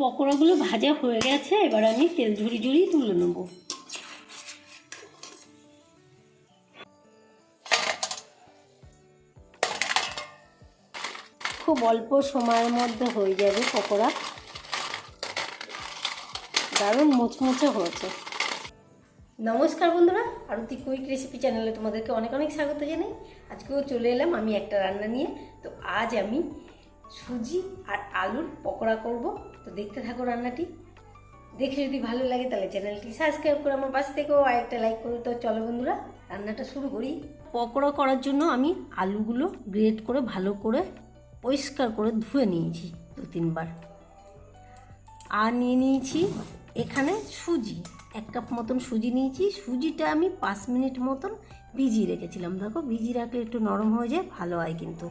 পকোড়াগুলো ভাজা হয়ে গেছে, এবার আমি তেল ঝুড়ি ঝুড়ি তুলে নেব। খুব অল্প সময়ের মধ্যে হয়ে যাবে পকোড়া। দারুণ মুচমুচে হয়েছে। নমস্কার বন্ধুরা, আরতি কুইক রেসিপি চ্যানেলে তোমাদেরকে অনেক অনেক স্বাগত জানাই। আজকেও চলে এলাম আমি একটা রান্না নিয়ে। তো আজ আমি সুজি আর আলুর পকোড়া করব। তো দেখতে থাকো রান্নাটি। দেখে যদি ভালো লাগে তাহলে চ্যানেলটি সাবস্ক্রাইব করে আমার পাশ থেকেও আর একটা লাইক করে। তো চলো বন্ধুরা, রান্নাটা শুরু করি। পকোড়া করার জন্য আমি আলুগুলো গ্রেট করে ভালো করে পরিষ্কার করে ধুয়ে নিয়েছি দু তিনবার। আর নিয়ে নিয়েছি এখানে সুজি। এক কাপ মতন সুজি নিয়েছি। সুজিটা আমি পাঁচ মিনিট মতন ভিজিয়ে রেখেছিলাম। দেখো, ভিজিয়ে রাখলে একটু নরম হয়ে যায়, ভালো হয় কিন্তু।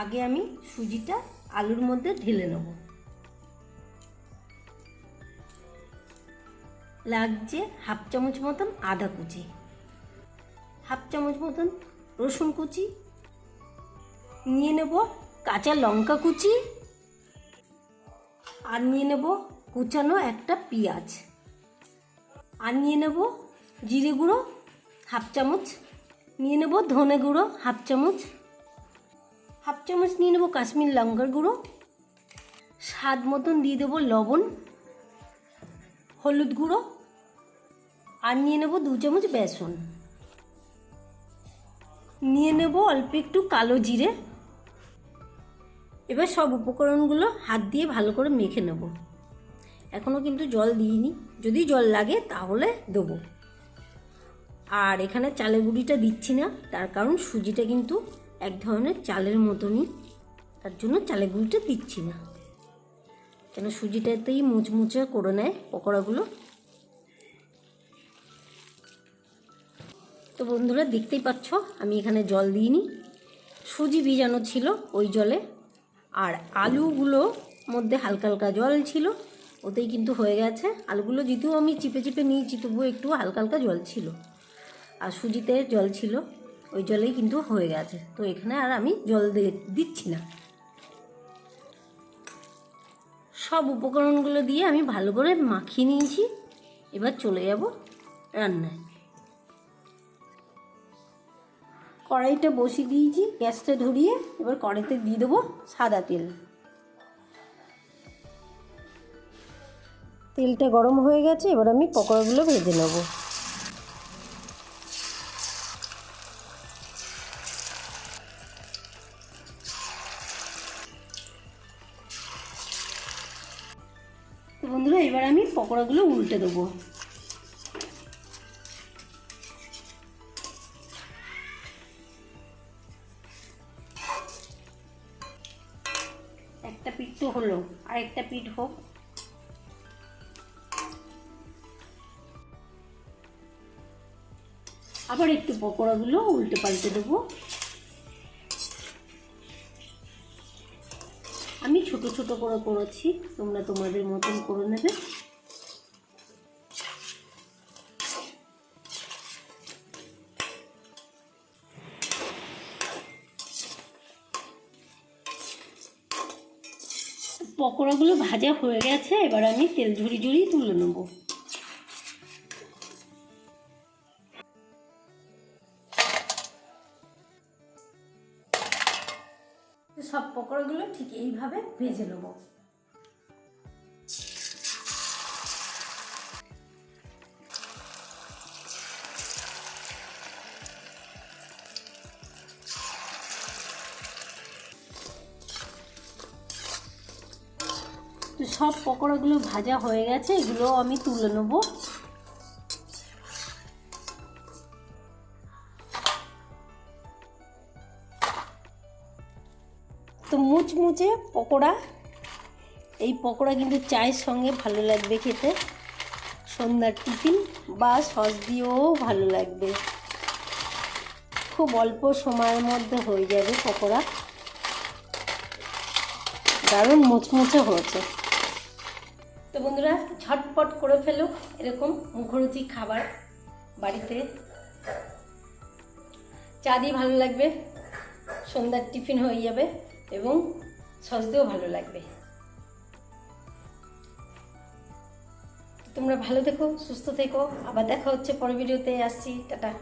আগে আমি সুজিটা আলুর মধ্যে ঢেলে নেব। লাগছে হাফ চামচ মতন আদা কুচি, হাফ চামচ মতন রসুন কুচি, নিয়ে নেব কাঁচা লঙ্কা কুচি আর নিয়ে নেব কুচানো একটা পেঁয়াজ। আর নিয়ে নেব জিরে গুঁড়ো হাফ চামচ, নিয়ে নেব ধনে গুঁড়ো হাফ চামচ হাফ চামচ নিয়ে নেব কাশ্মীর লঙ্কার গুঁড়ো, স্বাদ মতন দিয়ে দেবো লবণ, হলুদ গুঁড়ো, আর নিয়ে নেব দু চামচ বেসন। নিয়ে নেব অল্প একটু কালো জিরে। এবার সব উপকরণগুলো হাত দিয়ে ভালো করে মেখে নেব। এখনও কিন্তু জল দিইনি। যদি জল লাগে তাহলে দেবো। আর এখানে চালের গুঁড়িটা দিচ্ছি না, তার কারণ সুজিটা কিন্তু এক ধরনের চালের মতনই। তার জন্য চালের গুঁড়িটা দিচ্ছি না। কেন সুজিটাতেই মুচমুচে করে নেয় পকোড়াগুলো? তো বন্ধুরা, দেখতেই পাচ্ছ, আমি এখানে জল দিইনি। সুজি ভিজানো ছিল ওই জলে। আর আলুগুলো মধ্যে হালকা হালকা জল ছিল, ওতেই কিন্তু হয়ে গেছে। আলুগুলো যেহেতু আমি চিপে চিপে নিয়েছি, তবুও একটু হালকা হালকা জল ছিল। আর সুজিতে জল ছিল। ওই জলেই কিন্তু হয়ে গেছে। তো এখানে আর আমি জল দিচ্ছি না। সব উপকরণগুলো দিয়ে আমি ভালো করে মাখিয়ে নিয়েছি। এবার চলে যাব রান্নায়। কড়াইটা বসিয়ে দিয়েছি, গ্যাসটা ধরিয়ে এবার কড়াইতে দিয়ে দেবো সাদা তেল। তেলটা গরম হয়ে গেছে, এবার আমি পকোড়াগুলো ভেজে নেব। তো বন্ধুরা, এবার আমি পকোড়াগুলো উল্টে দেবো। একটা পিঠ তো হলো, আর একটা পিঠ হোক। আবার একটু পকোড়াগুলো উল্টে পাল্টে দেবো। ছোট ছোট করে করেছি, তোমরা তোমাদের মতন করে নেবে। পকোড়াগুলো ভাজা হয়ে গেছে, এবার আমি তেল ঝুড়ি ঝুড়ি তুলে নেব। সব পকোড়াগুলো ঠিক এইভাবে ভেজে নেব। সব পকোড়াগুলো ভাজা হয়ে গেছে, এগুলো আমি তুলে নেব। মুচমুচে পকোড়া। এই পকোড়া কিন্তু চায়ের সঙ্গে ভালো লাগবে খেতে। সন্ধ্যার টিফিন বা সস দিয়েও ভালো লাগবে। খুব অল্প সময়ের মধ্যে হয়ে যাবে পকোড়া। দারুণ মুচমুচে হয়েছে। তো বন্ধুরা, ঝটপট করে ফেলো এরকম মুখরুচি খাবার বাড়িতে। চা দিয়ে ভালো লাগবে, সন্ধ্যার টিফিন হয়ে যাবে। এবং সজতেও ভালো লাগবে। তোমরা ভালো থেকো, সুস্থ থেকো। আবার দেখা হচ্ছে পরের ভিডিওতে। আসছি, টাটা।